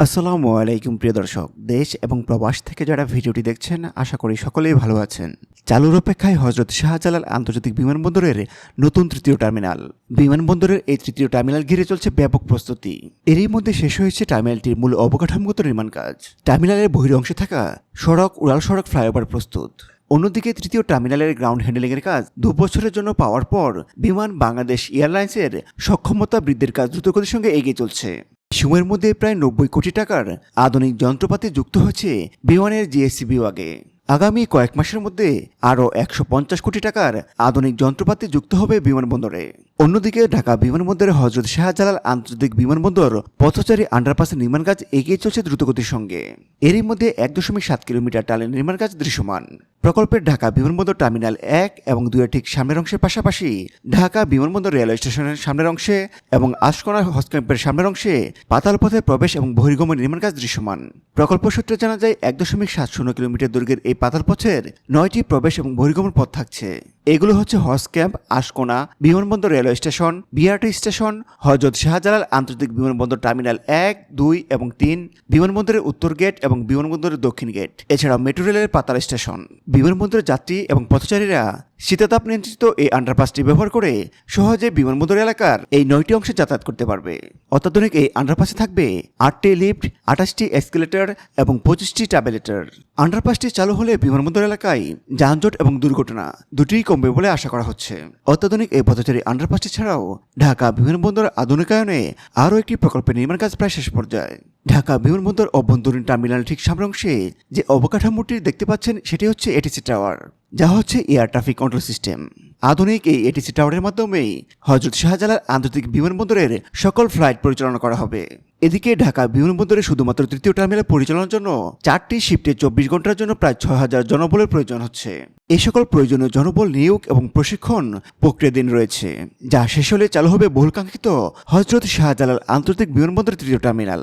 আসসালামু আলাইকুম, প্রিয় দর্শক। দেশ এবং প্রবাস থেকে যারা ভিডিওটি দেখছেন, আশা করি সকলেই ভালো আছেন। চালুর অপেক্ষায় হজরত শাহজালাল আন্তর্জাতিক বিমানবন্দরের নতুন তৃতীয় টার্মিনাল। বিমানবন্দরের এই তৃতীয় টার্মিনাল ঘিরে চলছে ব্যাপক প্রস্তুতি। এরই মধ্যে শেষ হয়েছে টার্মিনালটির মূল অবকাঠামোগত নির্মাণ কাজ। টার্মিনালের বহির অংশে থাকা সড়ক, উড়াল সড়ক ফ্লাইওভার প্রস্তুত। অন্যদিকে তৃতীয় টার্মিনালের গ্রাউন্ড হ্যান্ডেলিংয়ের কাজ দু বছরের জন্য পাওয়ার পর বিমান বাংলাদেশ এয়ারলাইন্সের সক্ষমতা বৃদ্ধির কাজ দ্রুতগতির সঙ্গে এগিয়ে চলছে। সময়ের মধ্যে প্রায় নব্বই কোটি টাকার আধুনিক যন্ত্রপাতি যুক্ত হচ্ছে বিমানের জিএসসি বিভাগে আগামী কয়েক মাসের মধ্যে আরও একশো পঞ্চাশ কোটি টাকার আধুনিক যন্ত্রপাতি যুক্ত হবে বিমানবন্দরে। অন্যদিকে ঢাকা বিমানবন্দরে হজরত শাহজালাল আন্তর্জাতিক বিমানবন্দর পথচারী আন্ডারপাসের নির্মাণ কাজ এগিয়ে চলছে দ্রুতগতির সঙ্গে। এরই মধ্যে এক দশমিক সাত কিলোমিটার টালের নির্মাণ কাজ দৃশ্যমান। প্রকল্পের ঢাকা বিমানবন্দর টার্মিনাল এক এবং দুয়ের ঠিক সামনের অংশের পাশাপাশি ঢাকা বিমানবন্দর রেলওয়ে স্টেশনের সামনের অংশে এবং আশকোনা হজ ক্যাম্পের সামনের অংশে পাতাল পথে প্রবেশ এবং বহির্গমন নির্মাণ কাজ দৃশ্যমান। প্রকল্প সূত্রে জানা যায়, এক দশমিক সাত শূন্য কিলোমিটার দৈর্ঘ্যের এই পাতাল পথের নয়টি প্রবেশ এবং বহির্গমন পথ থাকছে। এগুলো হচ্ছে হজ ক্যাম্প, আশকোনা, বিমানবন্দর রেলওয়ে স্টেশন, বিআরটি স্টেশন, হজরত শাহজালাল আন্তর্জাতিক বিমানবন্দর টার্মিনাল এক, দুই এবং তিন, বিমানবন্দরের উত্তর গেট এবং বিমানবন্দরের দক্ষিণ গেট এছাড়াও মেট্রো রেলের পাতাল স্টেশন বিমানবন্দরের যাত্রী এবং পথচারীরা শীতাতাপ নিয়ন্ত্রিত এই আন্ডারপাসটি ব্যবহার করে সহজে বিমানবন্দর এলাকার এই নয়টি অংশে যাতায়াত করতে পারবে। অত্যাধুনিক এই আন্ডারপাসে থাকবে আটটি লিফট আঠাশটি এসকেলেটর এবং পঁচিশটি ট্যাবলেটর আন্ডারপাসটি চালু হলে বিমানবন্দর এলাকায় যানজট এবং দুর্ঘটনা দুটিই কমবে বলে আশা করা হচ্ছে। অত্যাধুনিক এই পথচারী আন্ডারপাসটি ছাড়াও ঢাকা বিমানবন্দর আধুনিকায়নে আরও একটি প্রকল্পের নির্মাণ কাজ প্রায় শেষ পর্যায়ে। ঢাকা বিমানবন্দর অভ্যন্তরীণ টার্মিনাল ঠিক সামনে যে অবকাঠামোটি দেখতে পাচ্ছেন, সেটি হচ্ছে এটিসি টাওয়ার যা হচ্ছে এয়ার ট্রাফিক কন্ট্রোল সিস্টেম আধুনিক এই এটিসি টাওয়ারের মাধ্যমেই হজরত শাহজালাল আন্তর্জাতিক বিমানবন্দরের সকল ফ্লাইট পরিচালনা করা হবে। এদিকে ঢাকা বিমানবন্দরে শুধুমাত্র তৃতীয় টার্মিনাল পরিচালনার জন্য চারটি শিফটে চব্বিশ ঘণ্টার জন্য প্রায় ছয় হাজার জনবলের প্রয়োজন হচ্ছে। এই সকল প্রয়োজনীয় জনবল নিয়োগ এবং প্রশিক্ষণ প্রক্রিয়াধীন রয়েছে, যা শেষ হলে চালু হবে বহুলকাঙ্ক্ষিত হজরত শাহজালাল আন্তর্জাতিক বিমানবন্দরের তৃতীয় টার্মিনাল।